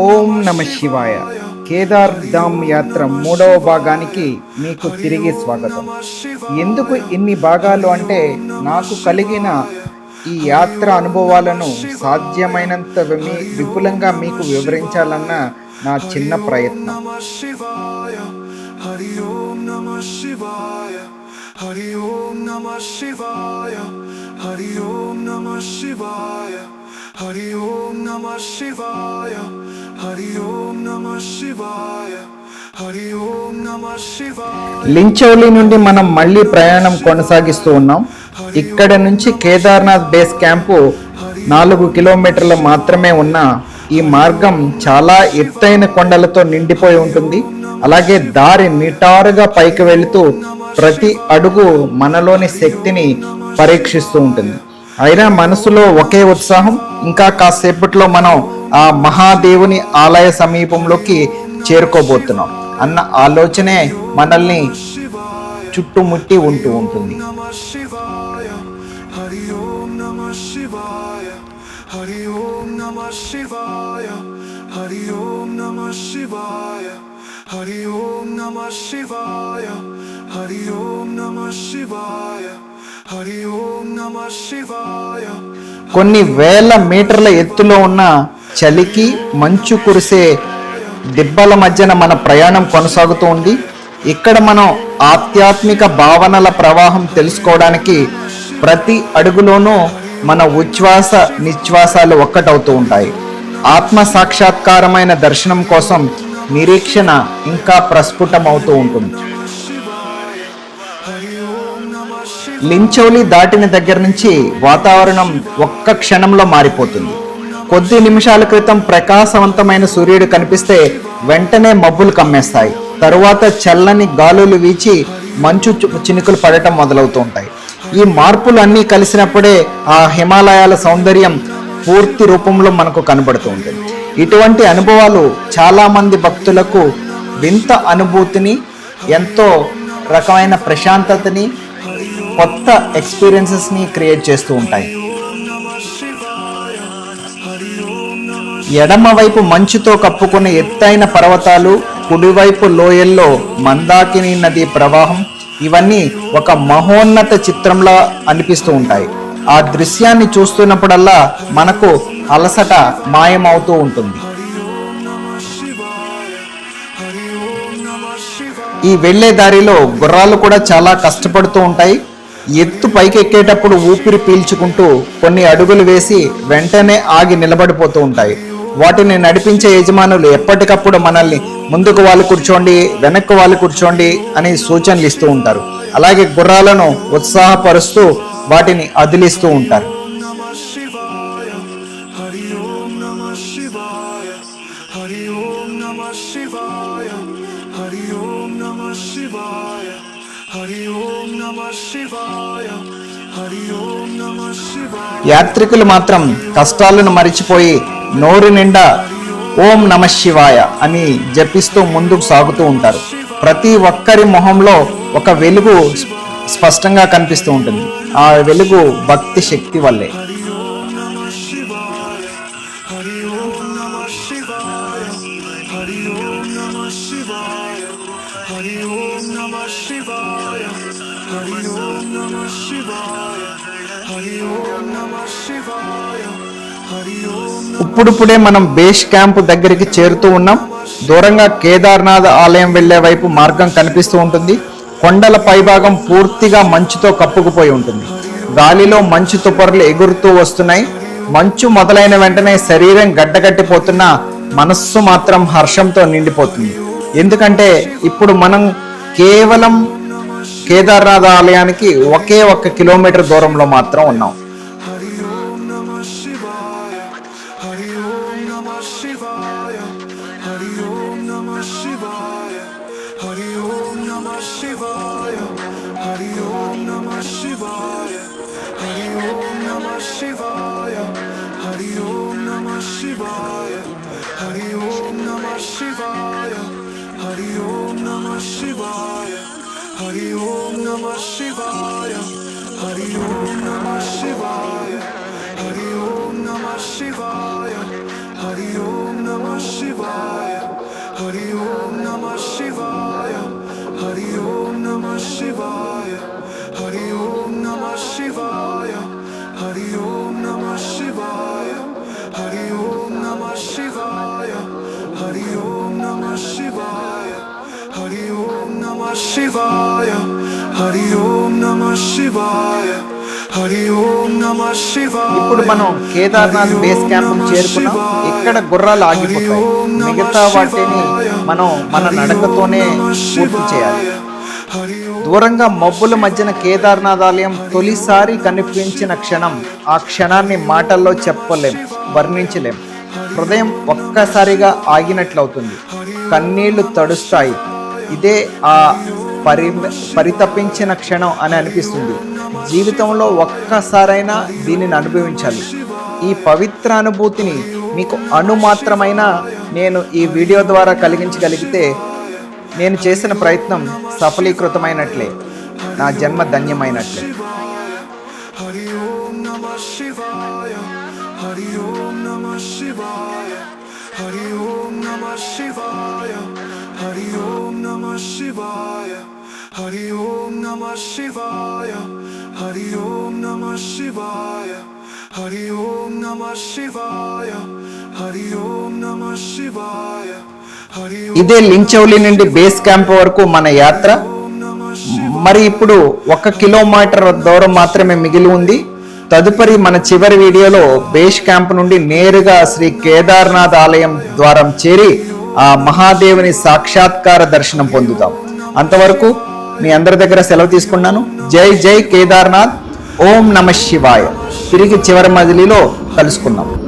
ఓం నమ శివాయ. కేదార్ ధామ్ యాత్ర మూడవ భాగానికి మీకు తిరిగి స్వాగతం. ఎందుకు ఇన్ని భాగాలు అంటే నాకు కలిగిన ఈ యాత్ర అనుభవాలను సాధ్యమైనంత విపులంగా మీకు వివరించాలన్న నా చిన్న ప్రయత్నం. హరి ఓం నమ శివాయ హరి ఓం నమ శివాయ. హరి ఓం నమ శివాయ. హరి ఓం నమ శివాయ హరి ఓం నమ శివాయ హరి ఓం నమ శివాయ లించౌలి నుండి మనం మళ్ళీ ప్రయాణం కొనసాగిస్తూ ఉన్నాం ఇక్కడ నుంచి కేదార్నాథ్ బేస్ క్యాంపు నాలుగు కిలోమీటర్లు మాత్రమే ఉన్న ఈ మార్గం చాలా ఎత్తైన కొండలతో నిండిపోయి ఉంటుంది అలాగే దారి నిటారుగా పైకి వెళుతూ ప్రతి అడుగు మనలోని శక్తిని పరీక్షిస్తూ ఉంటుంది అయినా మనసులో ఒకే ఉత్సాహం ఇంకా కాసేపట్లో మనం ఆ మహాదేవుని ఆలయ సమీపంలోకి చేరుకోబోతున్నాం అన్న ఆలోచనే మనల్ని చుట్టుముట్టి ఉంటూ ఉంటుంది. హరి ఓం హరి ఓం నమ శివాయ హరి ఓం నమ శివాయ హరి ఓం నమ శివాయ హరి ఓం నమ శివాయ హరి ఓం నమ శివాయ. కొన్ని వేల మీటర్ల ఎత్తులో ఉన్న చలికి మంచు కురిసే దిబ్బల మధ్యన మన ప్రయాణం కొనసాగుతూ ఉంది. ఇక్కడ మనం ఆధ్యాత్మిక భావనల ప్రవాహం తెలుసుకోవడానికి ప్రతి అడుగులోనూ మన ఉచ్ఛ్వాస నిశ్వాసాలు ఒక్కటవుతూ ఉంటాయి. ఆత్మ సాక్షాత్కారమైన దర్శనం కోసం నిరీక్షణ ఇంకా ప్రస్ఫుటమవుతూ ఉంటుంది. లించౌలి దాటిన దగ్గర నుంచి వాతావరణం ఒక్క క్షణంలో మారిపోతుంది. కొద్ది నిమిషాల క్రితం ప్రకాశవంతమైన సూర్యుడు కనిపిస్తే వెంటనే మబ్బులు కమ్మేస్తాయి. తరువాత చల్లని గాలులు వీచి మంచు చినుకులు పడటం మొదలవుతూ ఉంటాయి ఈ మార్పులు అన్నీ కలిసినప్పుడే ఆ హిమాలయాల సౌందర్యం పూర్తి రూపంలో మనకు కనబడుతూ ఉంటుంది ఇటువంటి అనుభవాలు చాలామంది భక్తులకు వింత అనుభూతిని ఎంతో రకమైన ప్రశాంతతని కొత్త ఎక్స్పీరియన్సెస్ని క్రియేట్ చేస్తూ ఉంటాయి. ఎడమవైపు మంచుతో కప్పుకునే ఎత్తైన పర్వతాలు కుడివైపు లోయల్లో మందాకిని నది ప్రవాహం ఇవన్నీ ఒక మహోన్నత చిత్రంలా అనిపిస్తూ ఉంటాయి. ఆ దృశ్యాన్ని చూస్తున్నప్పుడల్లా మనకు అలసట మాయమవుతూ ఉంటుంది. ఈ వెళ్ళే దారిలో గుర్రాలు కూడా చాలా కష్టపడుతూ ఉంటాయి. ఎత్తు పైకి ఎక్కేటప్పుడు ఊపిరి పీల్చుకుంటూ కొన్ని అడుగులు వేసి వెంటనే ఆగి నిలబడిపోతూ ఉంటాయి. వాటిని నడిపించే యజమానులు ఎప్పటికప్పుడు మనల్ని ముందుకు వాళ్ళు కూర్చోండి వెనక్కు వాళ్ళు కూర్చోండి అని సూచనలు ఇస్తూ ఉంటారు. అలాగే గుర్రాలను ఉత్సాహపరుస్తూ వాటిని అదిలిస్తూ ఉంటారు. హరి ఓం నమ శివాయ హరి ఓం నమ శివాయ. యాత్రికులు మాత్రం కష్టాలను మరిచిపోయి నోరు నిండా ఓం నమ శివాయ అని జపిస్తూ ముందుకు సాగుతూ ఉంటారు. ప్రతి ఒక్కరి మొహంలో ఒక వెలుగు స్ప- స్పష్టంగా కనిపిస్తూ ఉంటుంది. ఆ వెలుగు భక్తి శక్తి వల్లే. హరి ఓం నమ శివాయ హరి ఓం నమ శివాయ. హరి ఓం నమ శివాయ. హరి ఓం నమ శివాయ. హరి ఓం నమ శివాయ. ఇప్పుడిప్పుడే మనం బేస్ క్యాంప్ దగ్గరికి చేరుతూ ఉన్నాం. దూరంగా కేదార్నాథ్ ఆలయం వెళ్ళే వైపు మార్గం కనిపిస్తూ ఉంటుంది. కొండల పైభాగం పూర్తిగా మంచుతో కప్పుకుపోయి ఉంటుంది. గాలిలో మంచు తుపర్లు ఎగురుతూ వస్తున్నాయి. మంచు మొదలైన వెంటనే శరీరం గడ్డగట్టిపోతున్నా మనస్సు మాత్రం హర్షంతో నిండిపోతుంది. ఎందుకంటే ఇప్పుడు మనం కేవలం కేదార్నాథ్ ఆలయానికి ఒకే ఒక్క కిలోమీటర్ దూరంలో మాత్రం ఉన్నాం. Hari Shivaya Hari Om Namah Shivaya Hari Om Namah Shivaya Hari Om Namah Shivaya Hari Om Namah Shivaya Hari Om Namah Shivaya Hari Om Namah Shivaya Hari Om Namah Shivaya Hari Om Namah Shivaya Hari Om Namah Shivaya Hari Om ఇప్పుడు మనం Kedarnath base camp చేరుకున్నాం. ఇక్కడ గుర్రాలు ఆగిపోతాయి. మిగతా వాటిని మనం మన నడకతోనే పూర్తి చేయాలి. దూరంగా మబ్బుల మధ్యన కేదార్నాథ్ ఆలయం తొలిసారి కనిపించిన క్షణం. ఆ క్షణాన్ని మాటల్లో చెప్పలేం వర్ణించలేం. హృదయం ఒక్కసారిగా ఆగినట్లవుతుంది. కన్నీళ్ళు తడుస్తాయి. ఇదే ఆ పరి పరితపించిన క్షణం అని అనిపిస్తుంది జీవితంలో ఒక్కసారైనా దీనిని అనుభవించాలి ఈ పవిత్ర అనుభూతిని మీకు అణుమాత్రమైన నేను ఈ వీడియో ద్వారా కలిగించగలిగితే నేను చేసిన ప్రయత్నం సఫలీకృతమైనట్లే నా జన్మ ధన్యమైనట్లే Hari Om Namah Shivaya. Hari Om Namah Shivaya. Hari ఓం నమ శివాయ హరి ఓం నమ శివాయ హరి ఓం నమ శివాయ హరి ఓం నమ శివాయ హరి ఓం నమ శివాయ ఇదే లించౌలి నుండి బేస్ క్యాంప్ వరకు మన యాత్ర. మరి ఇప్పుడు ఒక కిలోమీటర్ దూరం మాత్రమే మిగిలి ఉంది. తదుపరి మన చివరి వీడియోలో బేస్ క్యాంప్ నుండి నేరుగా శ్రీ కేదార్నాథ్ ఆలయం ద్వారం చేరి ఆ మహాదేవుని సాక్షాత్కార దర్శనం పొందుతాం. అంతవరకు మీ అందరి దగ్గర సెలవు తీసుకున్నాను. జై జై కేదార్నాథ్. ఓం నమ శివాయ. తిరిగి చివరి మజిలీలో కలుసుకున్నాం